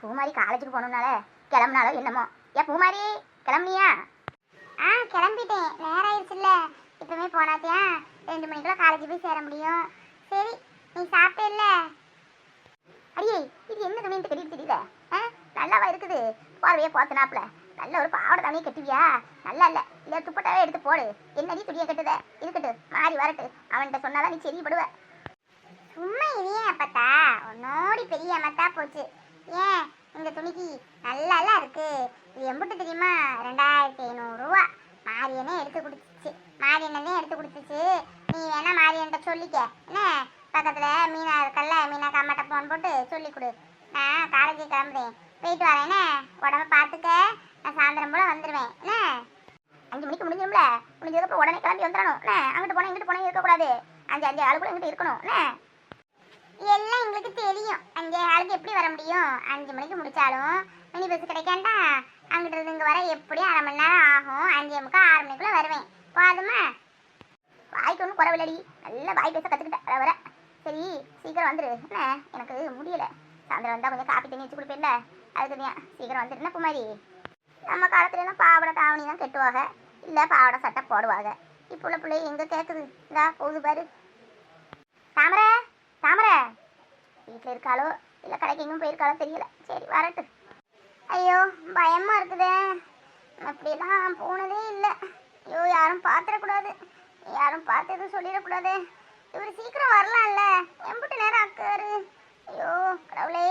பூமாரி காலேஜுக்கு போகணும்னால கிளம்புனாலோ என்னமோ. ஏன் பூமாரி கிளம்புனியா? ஆ கிளம்பிட்டேன். நேரம் ஆயிடுச்சுல்ல இப்பவுமே போனாத்தியா ரெண்டு மணிக்குள்ள காலேஜ் போய் சேர முடியும். சரி நீ சாப்பிட்டேல்ல அடியே இது என்ன துணின்ட்டு கட்டிட்டு தெரியல ஆ நல்லாவா இருக்குது? போறவையே போத்தனாப்ல நல்ல ஒரு பாவாடை தானே கட்டுவியா? நல்லா இல்ல. இல்ல துப்பட்டாவே எடுத்து போடு. என்னடி துணியை கட்டுத? இருக்கட்டு மாறி வரட்டு. அவன்கிட்ட சொன்னாதான் நீ சரிப்படுவ சும்மா இதையே அப்பத்தா. உன்னோடி பெரிய அமத்தா போச்சு. ஏன் இந்த துணிக்கு நல்லா இருக்கு? இது எம்பிட்டு தெரியுமா? ரெண்டாயிரத்தி ஐநூறுரூவா மாரியனே எடுத்து கொடுத்துச்சு. மாரியண்ணனே எடுத்து கொடுத்துச்சு. நீ வேணா மாரியன்ட்ட சொல்லிக்க. என்ன? பக்கத்துல மீனா இருக்கல்ல மீனாக்கு அம்மாட்ட ஃபோன் போட்டு சொல்லி கொடு. நான் காலேஜ் கிளம்புறேன். போயிட்டு வரேன். என்ன? உடம்ப பார்த்துக்க நான் சாயந்தரம் போல வந்துடுவேன் என்ன? அஞ்சு மணிக்கு முடிஞ்சிடும்ல. முடிஞ்சதுக்கப்புறம் உடனே கிளம்பி வந்துடணும் என்ன? அங்கிட்டு போனால் இங்கிட்டு போனால் இருக்கக்கூடாது. அஞ்சு அஞ்சு ஆளு கூட இங்கிட்டு இருக்கணும். என்ன? எல்லாம் எங்களுக்கு தெரியும். அஞ்சு ஆளுக்கு எப்படி வர முடியும்? அஞ்சு மணிக்கு முடிச்சாலும் மினி பஸ் கிடைக்காண்டா? அங்கிட்டு இருந்து இங்கே வர எப்படியும் அரை மணி நேரம் ஆகும்? அஞ்சே முக்கா ஆறு மணிக்குள்ளே வருவேன். போதுமா வாய்க்கு ஒன்றும் குறவில்லடி. நல்லா வாய் பேச கற்றுக்கிட்டேன் வர வர. சரி சீக்கிரம் வந்துடு என்ன? எனக்கு முடியல. சாயந்தரம் வந்தால் கொஞ்சம் காப்பி தண்ணி வச்சு கொடுப்பேன்ல. அதுக்கு தான் சீக்கிரம் வந்துடுனா குமாரி? நம்ம காலத்துல எல்லாம் பாவாடை தாவணி தான் கட்டுவாங்க இல்லை பாவாடை சட்டை போடுவாங்க இப்போ உள்ள பிள்ளை எங்கே கேட்குது இந்தா போகுது பாரு. தாமரை! தாமரை வீட்டில் இருக்காளோ? இல்லை கடைக்கு எங்கேயும் போயிருக்காளோ தெரியல. சரி வரட்டு ஐயோ பயமா இருக்குதே. அப்படிலாம் போனதே இல்லை. ஐயோ யாரும் பார்த்துடக்கூடாது யாரும் பார்த்து எதுவும் சொல்லிடக்கூடாது. இவர் சீக்கிரம் வரலாம்ல. எம்பிட்டு நேரம் ஆக்காரு. ஐயோ கடவுளே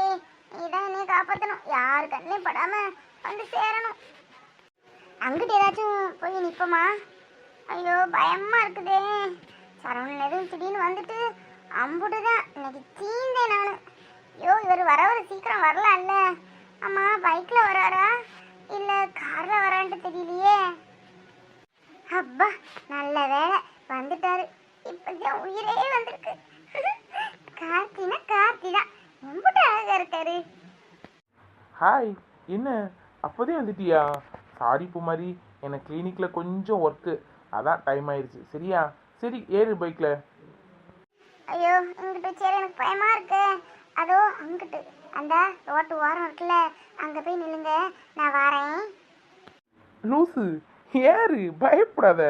நீ தான் என்னைய காப்பாற்றணும் யார் கண்ணையும் படாம வந்து சேரணும். அங்கிட்டு ஏதாச்சும் போய் நிற்போமா ஐயோ பயமா இருக்குதே. சரவணன் எதுவும் திடீர்னு வந்துட்டு அம்புட்டு தான் இன்னைக்கு தீந்தேன் நான். ஐயோ இவர் வரவர் சீக்கிரம் வரலாம்ல. அம்மா பைக்கில் வராரா? இல்லை காரில் வரான்ட்டு தெரியலையே. அப்பா நல்ல வேலை வந்துட்டாரு. இப்பதான் உயிரே வந்திருக்கு. கார்த்தினா கார்த்தி தான் ரொம்ப அழகா இருக்காரு. ஹாய் என்ன? அப்போதே வந்துட்டியா? சாரி பூமாரி. எனக்கு கிளினிக்கில் கொஞ்சம் ஒர்க்கு அதான் டைம் ஆயிடுச்சு சரியா? சரி ஏறு பைக்கில் ஐயோ இங்கிட்டு சரி எனக்கு பயமா இருக்கு. அதோ அங்கிட்டு அந்த ரோட்டு ஓரம் இருக்குல்ல அங்க போய் நில்லுங்க. நான் வரேன். லூசு ஏறு பயப்படாத.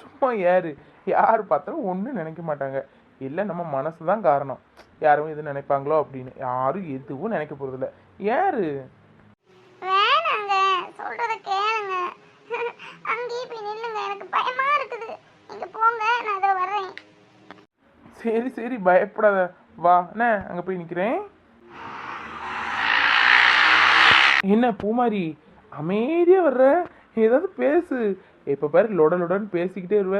சும்மா ஏறு. யார் பார்த்தாலும் ஒன்றும் நினைக்க மாட்டாங்க. இல்லை நம்ம மனசு தான் காரணம். யாரும் எது நினைப்பாங்களோ அப்படின்னு. யாரும் எதுவும் நினைக்க போகிறதில்ல ஏறு. வேணாங்க. சொல்றத கேளுங்க. அங்கேயே போய் நில்லுங்க. எனக்கு பயமா இருக்குது நீங்க போங்க நான் அதோ வர்றேன் சரி சரி பயப்படாத. வா என்ன அங்கே போய் நிற்கிறேன் என்ன பூமாரி அமைதியாக வர்ற? ஏதாவது பேசு. இப்போ பாரு லொட லொடன்னு பேசிக்கிட்டே இருவ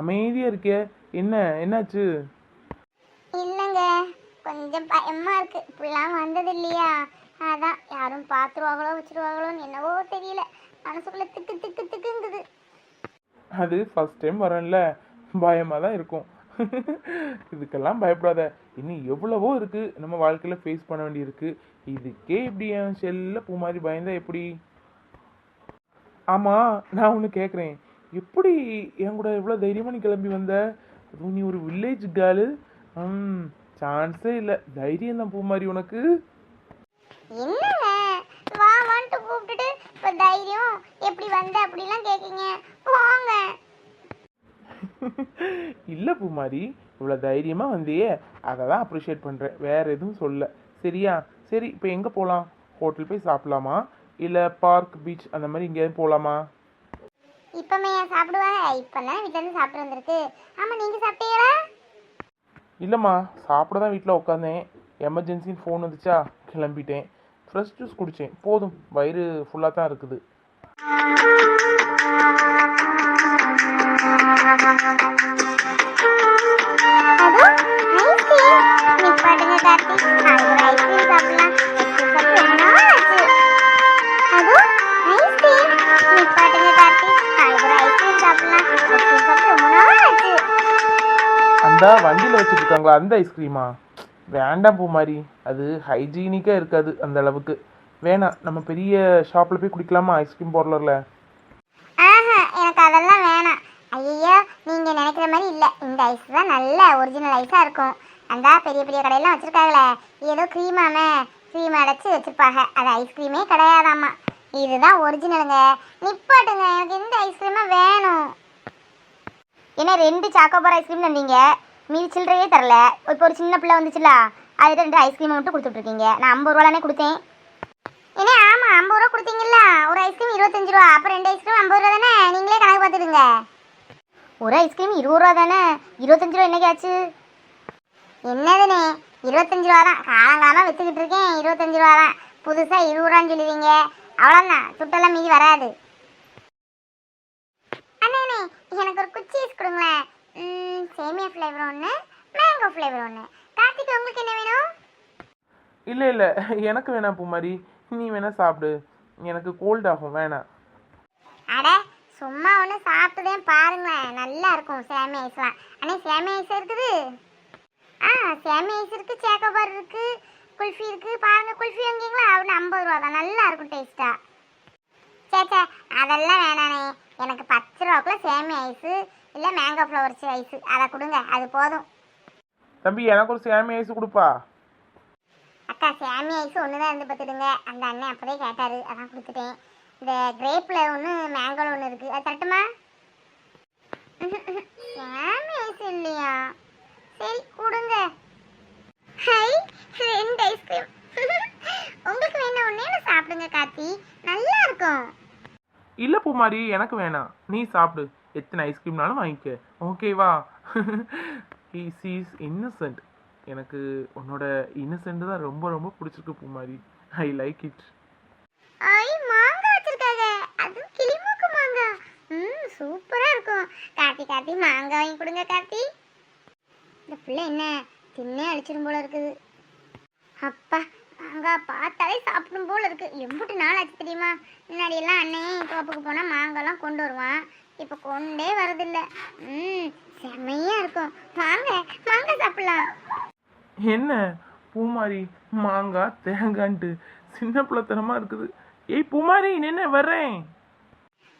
அமைதியாக இருக்கே என்ன என்னாச்சு? இல்லைங்க கொஞ்சம் பயமா இருக்கு. இப்படிலாம் வந்தது இல்லையா அதான் யாரும் பார்த்துருவாங்களோ வச்சிருவாங்களோன்னு என்னவோ தெரியல. மனசுக்குள்ள திக்கு திக்கு திக்குங்குது. அது ஃபர்ஸ்ட் டைம் வரேன்ல. பயமாக தான் இருக்கும். இதுக்கெல்லாம் பயப்படாத. இன்னும் எவ்வளவோ இருக்குது நம்ம வாழ்க்கையில் ஃபேஸ் பண்ண வேண்டியிருக்கு. இதுக்கே இப்படி என் செல்ல பூ மாதிரி பயந்தா எப்படி? ஆமாம் நான் ஒன்று கேட்குறேன் எப்படி என் கூட எவ்வளோ தைரியமாக நீ கிளம்பி வந்த? அதுவும் நீ ஒரு வில்லேஜ் கேர்ளு ம் சான்ஸே இல்லை. தைரியம் தான் பூ மாதிரி உனக்கு. என்னங்க? வா வான்ட்டு கூப்பிட்டுட்டு இப்போ தைரியம் எப்படி வந்த அப்படிலாம் கேட்கீங்க போங்க இல்லை பூமாரி இவ்வளோ தைரியமாக வந்தியே அதை தான் அப்ரிஷியேட் பண்ணுறேன் வேறு எதுவும் சொல்ல. சரியா? சரி இப்போ எங்கே போகலாம் ஹோட்டல் போய் சாப்பிடலாமா? இல்லை பார்க் பீச் அந்த மாதிரி எங்கேயாவது போகலாமா இப்பமே சாப்பிடுவாங்க இப்போ தான் வீட்டிலேருந்து சாப்பிட்டு வந்திருக்கு. ஆமாம் நீங்கள் சாப்பிட்டீங்களா? இல்லைம்மா சாப்பிட தான் வீட்டில் உட்காந்தேன் எமர்ஜென்சின்னு ஃபோன் வந்துச்சா கிளம்பிட்டேன். ஃப்ரெஷ் ஜூஸ் குடித்தேன் போதும் வயிறு ஃபுல்லாக தான் இருக்குது. அந்த வண்டியில் வச்சுருக்காங்களா? அந்த ஐஸ்கிரீமா வேண்டாம் பூ மாதிரி அது ஹைஜீனிக்காக இருக்காது அந்த அளவுக்கு. வேணாம். நம்ம பெரிய ஷாப்பில் போய் குடிக்கலாமா? ஐஸ்கிரீம் பார்லரில் ஆஹா எனக்கு அதெல்லாம் வேணாம் ஐயோ நீங்க நினைக்கிற மாதிரி இல்ல இந்த ஐஸ் தான் நல்ல ஒரிஜினல் ஐஸாக இருக்கும். அந்த பெரிய பெரிய கடையெல்லாம் வச்சுருக்காங்களே. ஏதோ க்ரீமாமே க்ரீம் அடைச்சி வச்சிருப்பாங்க. அது ஐஸ்கிரீமே கிடையாதாம்மா இதுதான் ஒரிஜினலுங்க நிப்பாட்டுங்க. எனக்கு இந்த ஐஸ்கிரீமா வேணும்? ஏன்னா ரெண்டு சாக்கோபார் ஐஸ்கிரீம் தந்தீங்க? மீதி சில்லறையே தரல. இப்போ ஒரு சின்ன பிள்ளை வந்துச்சுல அது ரெண்டு ஐஸ்கிரீம் மட்டும் கொடுத்துட்ருக்கீங்க நான் ஐம்பது ரூபானே கொடுத்தேன். ஏன்னா ஆமாம் ஐம்பது ரூபா கொடுத்தீங்கல்ல. ஒரு ஐஸ்கிரீம் இருபத்தஞ்சு ரூபா. அப்போ ரெண்டு ஐஸ்கிரீம் ஐம்பது ரூபா தானே? நீங்களே கணக்கு பார்த்துடுங்க. ஒரு ஐஸ்கிரீம் இருபது ரூபா தானே? இருபத்தஞ்சு ரூபா என்னைக்கு ஆச்சு என்னதுண்ணே இருபத்தஞ்சு ரூபா தான் காலங்காலமாக விற்றுக்கிட்டு இருக்கேன் இருபத்தஞ்சு ரூபா தான் புதுசாக இருபது ரூபான்னு சொல்லுவீங்க அவ்வளோதான் துட்டெல்லாம் மீதி வராது. அண்ணே எனக்கு ஒரு குச்சி ஐஸ் கொடுங்களேன். சேமியா ஃப்ளேவர் ஒன்று மேங்கோ ஃப்ளேவர் ஒன்று கார்த்திக் உங்களுக்கு என்ன வேணும்? இல்லை இல்லை. எனக்கு வேணாம் பூமாரி. நீ வேணா சாப்பிடு. எனக்கு கோல்ட் ஆகும். வேணாம். அட சும்மா ஒன்று சாப்பிட்டுதே பாருங்களேன் நல்லா இருக்கும் சேமியா ஐஸ்லாம். அண்ணே சேமியா ஐஸ் இருக்குது? ஆ சேமியா ஐஸ் இருக்கு சேக்கோபார் இருக்கு குல்ஃபி இருக்கு. பாருங்க குல்ஃபி வாங்கிங்களா அவனு ஐம்பது ரூபா தான். நல்லா இருக்கும் டேஸ்டா சே சே அதெல்லாம் வேணாண்ணே. எனக்கு பத்து ரூபாக்குள்ள சேமியா ஐஸு இல்லை மேங்கோ ஃப்ளவர்ஸ் ஐஸு. அதை கொடுங்க. அது போதும். தம்பி எனக்கு ஒரு சேமி ஐஸ் கொடுப்பா. அக்கா சேமியா ஐஸ் ஒன்று தான் இருந்து பார்த்துடுங்க. அந்த அண்ணன் அப்போதே கேட்டார். அதான் கொடுத்துட்டேன். இந்த கிரேப்பில் ஒன்று மேங்கோவில் ஒன்று இருக்குது அது தட்டுமா? சேமியா ஐஸ் இல்லையா சரி கொடுங்க. ஹை ரெண்டு ஐஸ்கிரீம் உங்களுக்கு வேணா ஒன்றே சாப்பிடுங்க கார்த்தி? நல்லா இருக்கும். இல்லை பூமாரி எனக்கு வேணாம். நீ சாப்பிடு. எத்தனை ஐஸ்கிரீம்னாலும் வாங்கிக்க. ஓகேவா இஸ் இஸ் இன்னசென்ட் எனக்கு உன்னோட இன்னசென்ட் தான் ரொம்ப ரொம்ப பிடிச்சிருக்கு பூமாரி. ஐ லைக் இட் ஐ மாங்காய் வச்சிருக்காங்க அதுவும் கிளிமூக்கு மாங்காய் ம் சூப்பரா இருக்கும். கார்த்தி கார்த்தி மாங்காய் வாங்கி கொடுங்க கார்த்தி. இந்த பிள்ளை என்ன தின்னே அழிச்சிடும் போல இருக்குது. அப்பா மாங்காய் பார்த்தாலே சாப்பிடும் போல இருக்கு. எம்பிட்டு நாள் ஆச்சு தெரியுமா? முன்னாடி எல்லாம் அண்ணே தோப்புக்கு போனா மாங்காய்லாம் கொண்டு வருவான். இப்போ கொண்டே வரதில்ல. ம் செம்மையா இருக்கும். வாங்க மாங்காய் சாப்பிடலாம். என்ன? பூமாரி மாங்காய் தேங்கான்ட்டு சின்ன பிள்ளைத்தனமா இருக்குது. ஏய் பூமாரி என்ன வர்றேன்.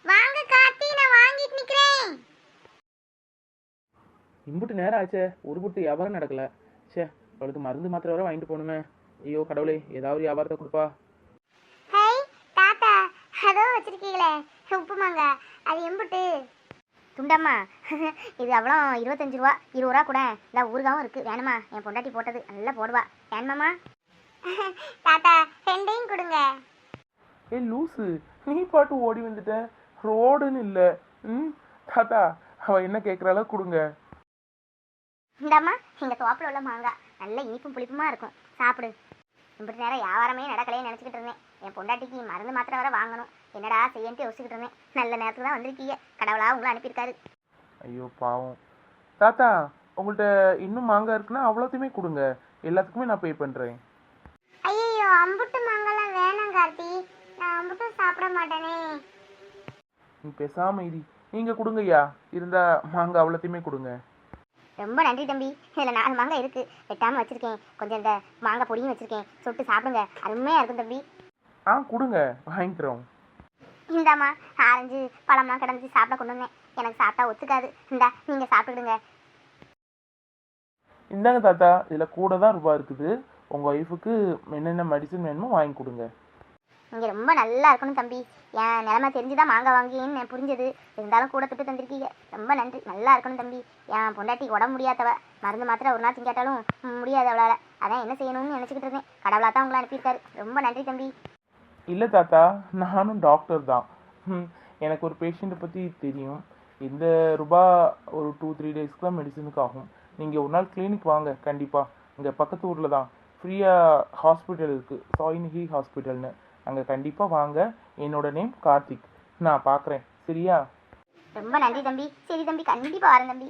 வாங்க கார்த்தி நான் வாங்கிட்டு நிக்கிறேன் இம்புட்டு நேரம் ஆச்சே. ஒரு புட்டு வியாபாரம் நடக்கல. ச்சே அவளுக்கு மருந்து மாத்திரை வர வாங்கிட்டு போகணுமே. ஐயோ கடவுளே ஏதாவது வியாபாரத்தை கொடுப்பா. ஹை தாத்தா அதோ வச்சிருக்கீங்களே உப்பு மாங்காய் அது எம்புட்டு. துண்டம்மா இது அவ்வளோ இருபத்தஞ்சு ரூபா இருபது ரூபா கூட. இந்த ஊறுகாவும் இருக்கு. வேணுமா? என் பொண்டாட்டி போட்டது நல்லா போடுவா. வேணுமாம்மா தாத்தா ரெண்டையும் கொடுங்க. ஏய் லூசு நீ பாட்டு ஓடி வந்துட்ட. ரோடுன்னு இல்லை. ம் தாத்தா அவ என்ன கேட்குற அளவுக்கு கொடுங்க. இந்தாம்மா எங்கள் தோப்பில் உள்ள மாங்காய். நல்ல இனிப்பும் புளிப்புமா இருக்கும். சாப்பிடு. இப்படி நேரம் வியாபாரமே நடக்கலையே நினச்சிக்கிட்டு இருந்தேன். என் பொண்டாட்டிக்கு மருந்து மாத்திரை வர வாங்கணும். என்னடா செய்யன்ட்டு யோசிச்சுக்கிட்டு இருந்தேன். நல்ல நேரத்துக்கு தான் வந்திருக்கீங்க. கடவுளா உங்களை அனுப்பியிருக்காரு. ஐயோ பாவம். தாத்தா உங்கள்கிட்ட இன்னும் மாங்காய் இருக்குன்னா அவ்வளோத்தையுமே கொடுங்க. எல்லாத்துக்குமே நான் பே பண்ணுறேன் ஐயோ அம்புட்டு மாங்கெல்லாம் வேணாம் கார்த்தி. நான் அம்புட்டும் சாப்பிட மாட்டேனே. நீ பேசாம இரி. நீங்கள் கொடுங்கய்யா. இருந்தா மாங்காய் அவ்வளோத்தையுமே கொடுங்க. ரொம்ப நன்றி தம்பி. இதில் நாலு மாங்காய் இருக்கு. வெட்டாமல் வச்சிருக்கேன். கொஞ்சம் இந்த மாங்காய் பொடியும் வச்சிருக்கேன். சுட்டு சாப்பிடுங்க. அருமையாக இருக்கும் தம்பி. ஆ கொடுங்க. வாங்கிக்கிறோம். இந்தாம்மா ஆரஞ்சு பழம்லாம் கிடந்துச்சு. சாப்பிட கொண்டு வந்தேன். எனக்கு சாப்பிட்டா ஒத்துக்காது. இந்தா நீங்கள் சாப்பிட்டுடுங்க. இந்தாங்க தாத்தா. இதில் கூட தான் ரூபா இருக்குது. உங்கள் ஒய்ஃபுக்கு என்னென்ன மெடிசன் வேணுமோ வாங்கி கொடுங்க. நீங்கள் ரொம்ப நல்லா இருக்கணும் தம்பி. என் நிலமை தெரிஞ்சுதான் மாங்காய் வாங்கின்னு புரிஞ்சது. இருந்தாலும் கூட திட்டு தந்திருக்கீங்க. ரொம்ப நன்றி. நல்லா இருக்கணும் தம்பி. என் பொண்டாட்டி உடம்பு முடியாதவ. மருந்து மாத்திரை ஒரு நாள் திங்காட்டாலும் முடியாது அவளால். அதான் என்ன செய்யணும்னு நினச்சிக்கிட்டு இருந்தேன். கடவுளாக தான் உங்களை அனுப்பியிருக்காரு. ரொம்ப நன்றி தம்பி. இல்லை தாத்தா நானும் டாக்டர் தான். எனக்கு ஒரு பேஷண்ட்டை பற்றி தெரியும். இந்த ரூபா ஒரு டூ த்ரீ டேஸ்க்கு தான் மெடிசனுக்கு ஆகும். நீங்கள் ஒரு நாள் கிளினிக் வாங்க கண்டிப்பாக இங்கே பக்கத்து ஊரில் தான். ஃப்ரீயாக ஹாஸ்பிட்டல் இருக்குது சாயின்ஹி ஹாஸ்பிட்டல்னு அங்கே கண்டிப்பாக வாங்க. என்னோட நேம் கார்த்திக். நான் பார்க்குறேன் சரியா? ரொம்ப நன்றி தம்பி. சரி தம்பி கண்டிப்பாக வரேன் தம்பி.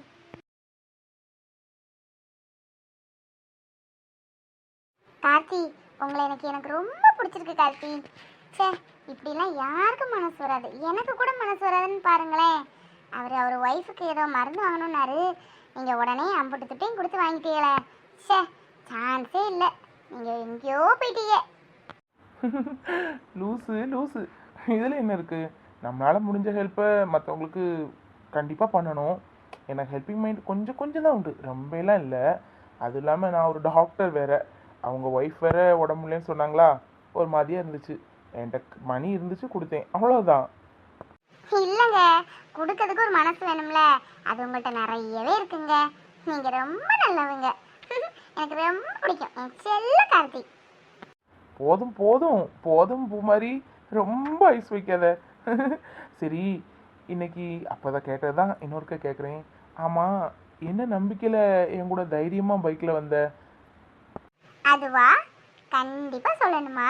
கார்த்தி உங்களை எனக்கு எனக்கு ரொம்ப பிடிச்சிருக்கு கார்த்தி. ச்சே இப்படிலாம் யாருக்கும் மனசு வராது? எனக்கு கூட மனசு வராதுன்னு பாருங்களேன். அவர் அவர் ஒய்ஃபுக்கு ஏதோ மருந்து வாங்கணும்னாரு. நீங்கள் உடனே அம்புட்டு திட்டையும் கொடுத்து வாங்கிட்டீங்களே. ச்சே சான்ஸே இல்லை. நீங்கள் எங்கேயோ போயிட்டீங்க. லூஸு லூஸு இதில் என்ன இருக்குது நம்மளால் முடிஞ்ச ஹெல்ப்பை மற்றவங்களுக்கு கண்டிப்பாக பண்ணணும். எனக்கு ஹெல்பிங் மைண்ட் கொஞ்சம் கொஞ்சம் தான் உண்டு. ரொம்ப எல்லாம் இல்லை. அது இல்லாமல் நான் ஒரு டாக்டர் வேறு. அவங்க ஒய்ஃப் வேறு உடம்புலன்னு சொன்னாங்களா? ஒரு மாதிரியாக இருந்துச்சு. என்கிட்ட மணி இருந்துச்சு கொடுத்தேன். அவ்வளோதான் இல்லைங்க. கொடுக்கறதுக்கு ஒரு மனசு வேணும்ல. அது உங்கள்கிட்ட நிறையவே இருக்குங்க. நீங்கள் ரொம்ப நல்லவங்க. எனக்கு ரொம்ப பிடிக்கும். என் செல்ல கார்த்திக் போதும் போதும் போதும் பூமாரி. ரொம்ப ஐஸ் வைக்காத. சரி இன்னைக்கு அப்போதான் கேட்டது தான் இன்னொருக்க கேட்குறேன் ஆமாம் என்ன நம்பிக்கையில் என் கூட தைரியமாக பைக்கில் வந்த? அதுவா? கண்டிப்பா சொல்லணுமா?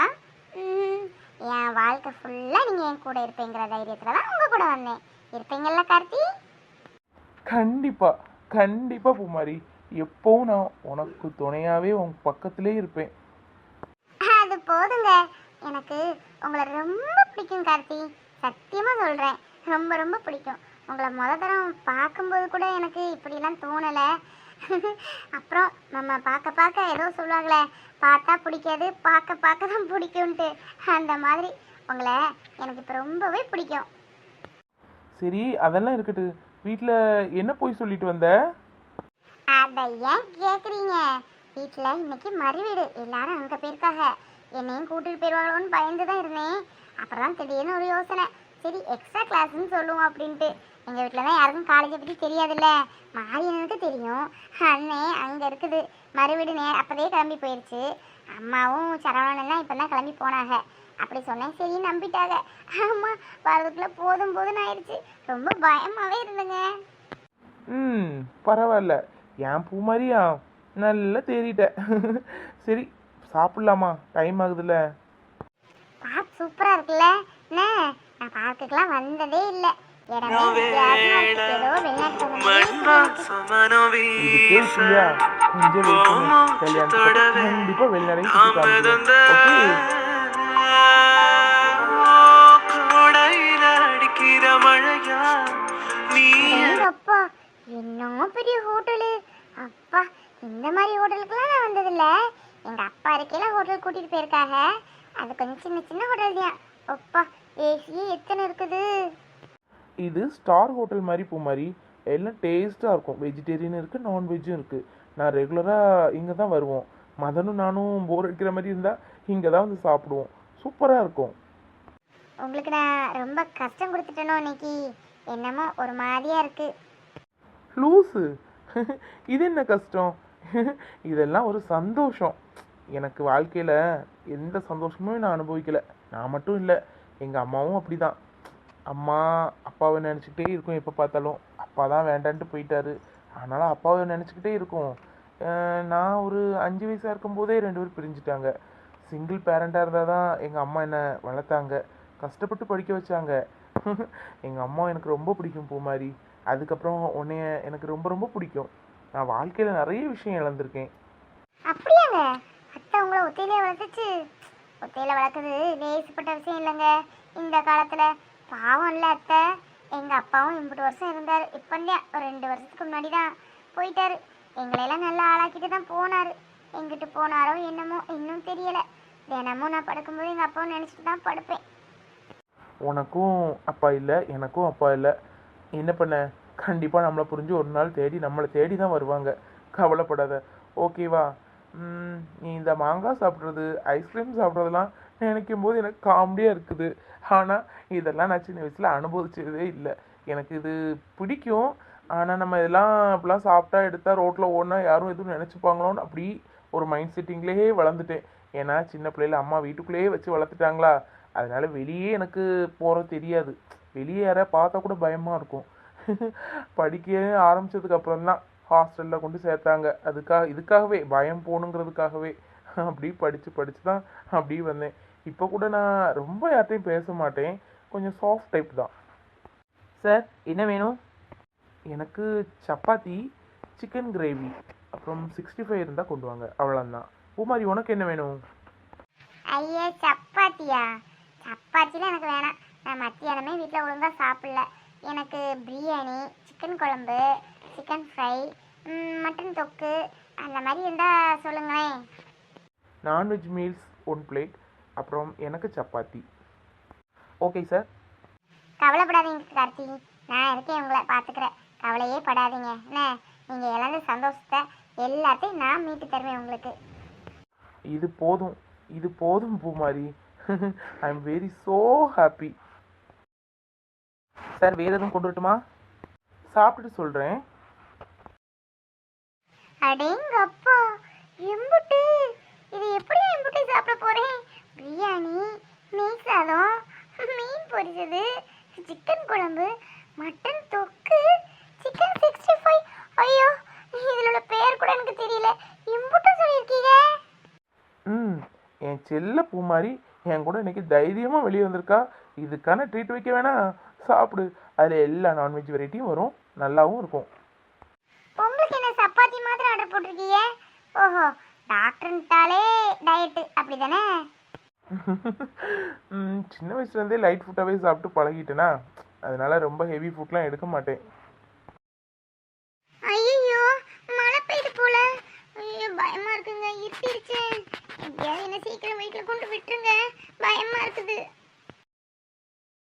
என் வாழ்க்கை ஃபுல்லா நீங்க என் கூட இருப்பீங்கிற தைரியத்துல தான் உங்க கூட வந்தேன். இருப்பீங்கல்ல கார்த்தி? கண்டிப்பாக கண்டிப்பாக பூமாரி. எப்போவும் நான் உனக்கு துணையாகவே உன் பக்கத்திலே இருப்பேன். போதுங்க. எனக்கு உங்களை ரொம்ப பிடிக்கும் கார்த்தி. சத்தியமா சொல்றேன். ரொம்ப ரொம்ப பிடிக்கும். உங்களை முத தரம் பார்க்கும்போது கூட எனக்கு இப்படிலாம் தோணலை. அப்புறம் நம்ம பார்க்க பார்க்க ஏதோ சொல்லுவாங்களே பார்த்தா பிடிக்காது பார்க்க பார்க்க தான் பிடிக்கும்ன்ட்டு அந்த மாதிரி உங்களை எனக்கு இப்போ ரொம்பவே பிடிக்கும். சரி அதெல்லாம் இருக்கட்டு. வீட்டில் என்ன போய் சொல்லிட்டு வந்த? அதை ஏன் கேட்குறீங்க வீட்டில் இன்னைக்கு மறுவீடு எல்லாரும் அங்கே போயிருக்காங்க. என்னையும் கூட்டிட்டு போயிடுவாங்களோன்னு பயந்து தான் இருந்தேன். அப்புறம் தான் திடீர்னு ஒரு யோசனை. சரி எக்ஸ்ட்ரா கிளாஸ்ன்னு சொல்லுவோம் அப்படின்ட்டு. எங்கள் வீட்டில் தான் யாருக்கும் காலேஜை பற்றி தெரியாதுல்ல. மாரியனுக்கு தெரியும். அண்ணே அங்கே இருக்குது. மறுவீடு நே அப்போதே கிளம்பி போயிடுச்சு அம்மாவும் சரவணன் இப்போ தான் கிளம்பி போனாங்க. அப்படி சொன்னேன் சரி நம்பிட்டாங்க. ஆமாம் வரதுக்குள்ளே போதும் போதும்னு ஆயிடுச்சு. ரொம்ப பயமாகவே இருந்தேங்க. ம் பரவாயில்ல. என் பூ மாதிரியா? நல்லா தேறிட்டேன். சரி சாப்பிட்லாமா? டைம் ஆகுதுல்ல பார்க் சூப்பரா இருக்குல்ல. என்ன? நான் பார்க்குக்கெல்லாம் வந்ததே இல்ல. இடமே வித்தியாசமா இருக்கு. ஏதோ வெளிநாட்டு இதுக்கே இல்லையா கொஞ்சம் wait பண்ணு. கல்யாணத்துக்கு கண்டிப்பா வெளிநாடையும் சுத்தி காமிக்கிறேன். ஓகே? அப்பா என்ன பெரிய ஹோட்டலு. அப்பா இந்த மாதிரி ஹோட்டலுக்குலாம் நான் வந்ததில்ல. எங்க அப்பா இருக்கையில ஹோட்டல் கூட்டிட்டு போயிருக்காங்க அது கொஞ்சம் சின்ன சின்ன ஹோட்டல் தான். அப்பா ஏசியே எத்தனை இருக்குது? இது ஸ்டார் ஹோட்டல் மாதிரி பூ மாதிரி. எல்லாம் டேஸ்ட்டாக இருக்கும். வெஜிடேரியன் இருக்குது நான்வெஜ்ஜும் இருக்குது நான் ரெகுலராக இங்கே தான் வருவோம். மதனும் நானும் போர் அடிக்கிற மாதிரி இருந்தால் இங்கே தான் வந்து சாப்பிடுவோம். சூப்பராக இருக்கும். உங்களுக்கு நான் ரொம்ப கஷ்டம் கொடுத்துட்டேனோ இன்னைக்கு என்னமோ ஒரு மாதிரியா இருக்கு. லூஸு இது என்ன கஷ்டம்? இதெல்லாம் ஒரு சந்தோஷம். எனக்கு வாழ்க்கையில் எந்த சந்தோஷமும் நான் அனுபவிக்கலை. நான் மட்டும் இல்லை எங்கள் அம்மாவும் அப்படிதான். அம்மா அப்பாவை நினச்சிக்கிட்டே இருக்கும் எப்போ பார்த்தாலும். அப்பா தான் வேண்டான்ட்டு போயிட்டாரு. அதனால் அப்பாவை நினச்சிக்கிட்டே இருக்கும். நான் ஒரு அஞ்சு வயசாக இருக்கும்போதே ரெண்டு பேரும் பிரிஞ்சுட்டாங்க. சிங்கிள் பேரண்டாக இருந்தால் தான் எங்கள் அம்மா என்னை வளர்த்தாங்க. கஷ்டப்பட்டு படிக்க வச்சாங்க. எங்கள் அம்மா எனக்கு ரொம்ப பிடிக்கும் பூ மாதிரி. அதுக்கப்புறம் உன்னைய எனக்கு ரொம்ப ரொம்ப பிடிக்கும். நான் வாழ்க்கையில் நிறைய விஷயம் இழந்திருக்கேன். அப்படியாங்க? அத்தை உங்களை ஒத்தையிலே வளர்த்துச்சு. ஒத்தையில வளர்க்குறது லேசுப்பட்ட விஷயம் இல்லைங்க. இந்த காலத்துல பாவம் இல்லை அத்தை. எங்க அப்பாவும் இம்பது வருஷம் இருந்தார். இப்போ இல்லையா? ஒரு ரெண்டு வருஷத்துக்கு முன்னாடி தான் போயிட்டாரு எங்களையெல்லாம் நல்லா ஆளாக்கிட்டு தான் போனாரு. எங்கிட்டு போனாரோ என்னமோ இன்னும் தெரியல. தினமும் நான் படுக்கும்போது எங்க அப்பாவும் நினைச்சிட்டு தான் படுப்பேன். உனக்கும் அப்பா இல்லை எனக்கும் அப்பா இல்லை. என்ன பண்ண? கண்டிப்பாக நம்மளை புரிஞ்சு ஒரு நாள் தேடி நம்மளை தேடி தான் வருவாங்க. கவலைப்படாத. ஓகேவா நீ இந்த மாங்காய் சாப்பிட்றது ஐஸ்கிரீம் சாப்பிட்றதெல்லாம் நினைக்கும் போது எனக்கு காமெடியாக இருக்குது. ஆனால் இதெல்லாம் நான் சின்ன வயசில் அனுபவிச்சதே இல்லை. எனக்கு இது பிடிக்கும். ஆனால் நம்ம இதெல்லாம் இப்படிலாம் சாப்பிட்டா எடுத்தால் ரோட்டில் ஓடினா யாரும் எதுவும் நினச்சிப்பாங்களோன்னு அப்படி ஒரு மைண்ட் செட்டிங்லேயே வளர்ந்துட்டேன். ஏன்னா சின்ன பிள்ளையில அம்மா வீட்டுக்குள்ளேயே வச்சு வளர்த்துட்டாங்களா? அதனால வெளியே எனக்கு போகிறது தெரியாது. வெளியே யாராவது பார்த்தா கூட பயமாக இருக்கும். படிக்க ஆரம்பிச்சதுக்கு அப்புறம் தான் ஹாஸ்டலில் கொண்டு சேர்த்தாங்க. அதுக்காக இதுக்காகவே பயம் போகணுங்கிறதுக்காகவே அப்படி படித்து படித்து தான் அப்படியே வந்தேன். இப்போ கூட நான் ரொம்ப யார்ட்டையும் பேச மாட்டேன். கொஞ்சம் சாஃப்ட் டைப் தான். சார் என்ன வேணும்? எனக்கு சப்பாத்தி சிக்கன் கிரேவி அப்புறம் சிக்ஸ்டி ஃபைவ் இருந்தால் கொண்டு வாங்க. அவ்வளோதான் பூமாரி உனக்கு என்ன வேணும்? ஐயா சப்பாத்தியா? சப்பாத்திலாம் எனக்கு வேணாம். நான் மத்தியானமே வீட்டில் ஒழுங்காக சாப்பிடல. எனக்கு பிரியாணி சிக்கன் குழம்பு சிக்கன் ஃப்ரை மட்டன் தொக்கு அந்த மாதிரி இருந்தால் சொல்லுங்களேன். நான்வெஜ் மீல்ஸ் ஒன் பிளேட் அப்புறம் எனக்கு சப்பாத்தி. ஓகே சார் கவலைப்படாதீங்க கார்த்தி. நான் இருக்கேன் உங்களை பார்த்துக்கிறேன். கவலையே படாதீங்க. என்ன? நீங்கள் இழந்த சந்தோஷத்தை எல்லாத்தையும் நான் மீட்டு தருவேன் உங்களுக்கு. இது போதும். இது போதும் Poomari. I am very so happy sir வேறு எதுவும் கொண்டு வரட்டுமா? சாப்பிட்டுட்டு சொல்கிறேன் அடேங்கப்பா எம்புட்டு. இது எப்படி எம்புட்டு சாப்பிட போறேன்? பிரியாணி மீன் சாதம் மீன் பொரிச்சது சிக்கன் குழம்பு மட்டன் தொக்கு சிக்கன் சிக்ஸ்டி ஃபைவ் ஐயோ இதனோட பேர் கூட எனக்கு தெரியல. எம்புட்டு சொல்லியிருக்கீங்க. ம் என் செல்ல பூமாரி என் கூட இன்னைக்கு தைரியமாக வெளியே வந்திருக்கா. இதுக்கான ட்ரீட் வைக்க வேணாம். சாப்பிடு. அதில் எல்லா நான்வெஜ் வெரைட்டியும் வரும். நல்லாவும் இருக்கும் உங்களுக்கு என்ன சப்பாத்தி மாதிரி ஆர்டர் போட்டிருக்கீங்க ஓஹோ டாக்டர்ன்ட்டாலே டயட்டு அப்படிதானே? சின்ன வயசுலேருந்தே லைட் ஃபுட்டாகவே சாப்பிட்டு பழகிட்டேனா? அதனால ரொம்ப ஹெவி ஃபுட்லாம் எடுக்க மாட்டேன்.